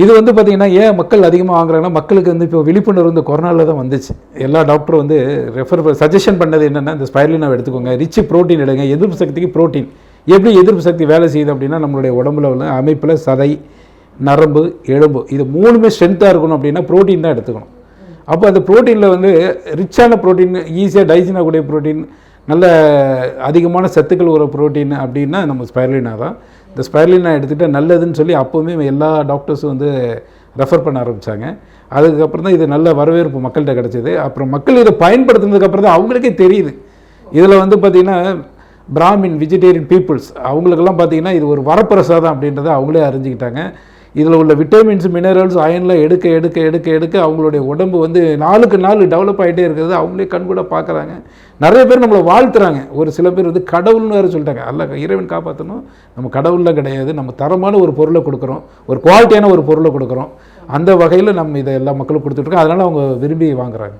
இது வந்து பார்த்தீங்கன்னா ஏன் மக்கள் அதிகமாக வாங்குறாங்கன்னா மக்களுக்கு வந்து இப்போ விழிப்புணர்வு இந்த கொரோனாவில் தான் வந்துச்சு. எல்லா டாக்டரும் வந்து ரெஃபர் சஜஷன் பண்ணது என்னென்னா இந்த ஸ்பைரலினாவை எடுத்துக்கோங்க. ரிச்சு ப்ரோட்டீன் எடுங்க. எதிர்ப்பு சக்திக்கு ப்ரோட்டீன் எப்படி எதிர்ப்பு சக்தி வேலை செய்யுது அப்படின்னா நம்மளுடைய உடம்புல உள்ள அமைப்பில் சதை நரம்பு எலும்பு இது மூணுமே ஸ்ட்ரென்த்தாக இருக்கணும் அப்படின்னா ப்ரோட்டீன் தான் எடுத்துக்கணும். அப்போ அந்த ப்ரோட்டீனில் வந்து ரிச்சான ப்ரோட்டீன் ஈஸியாக டைஜன் ஆகக்கூடிய ப்ரோட்டீன் நல்ல அதிகமான சத்துக்கள் ஒரு ப்ரோட்டீன் அப்படின்னா நம்ம ஸ்பைரலினா தான். இந்த ஸ்பைரலினா எடுத்துகிட்டு நல்லதுன்னு சொல்லி அப்போவுமே எல்லா டாக்டர்ஸும் வந்து ரெஃபர் பண்ண ஆரம்பித்தாங்க அதுக்கப்புறம் தான் இது நல்ல வரவேற்பு மக்கள்கிட்ட கிடச்சிது. அப்புறம் மக்கள் இதை பயன்படுத்தினதுக்கப்புறம் தான் அவங்களுக்கே தெரியுது. இதில் வந்து பார்த்திங்கன்னா பிராமின் வெஜிடேரியன் பீப்புள்ஸ் அவங்களுக்கெல்லாம் பார்த்தீங்கன்னா இது ஒரு வரப்பிரசாதம் அப்படின்றத அவங்களே அறிஞ்சிக்கிட்டாங்க. இதில் உள்ள விட்டமின்ஸ் மினரல்ஸ் அயன்லாம் எடுக்க எடுக்க எடுக்க எடுக்க அவங்களுடைய உடம்பு வந்து நாளுக்கு நாள் டெவலப் ஆகிட்டே இருக்கிறது. அவங்களே கண்கூட பார்க்குறாங்க. நிறைய பேர் நம்மளை வாழ்த்துறாங்க. ஒரு சில பேர் வந்து கடவுள்னு வேறு சொல்லிட்டாங்க. அல்ல இறைவன் காப்பாற்றணும் நம்ம கடவுளில் கிடையாது. நம்ம தரமான ஒரு பொருளை கொடுக்குறோம். ஒரு குவாலிட்டியான ஒரு பொருளை கொடுக்குறோம். அந்த வகையில் நம்ம இதை எல்லா மக்களும் கொடுத்துட்ருக்கோம் அதனால் அவங்க விரும்பி வாங்குறாங்க.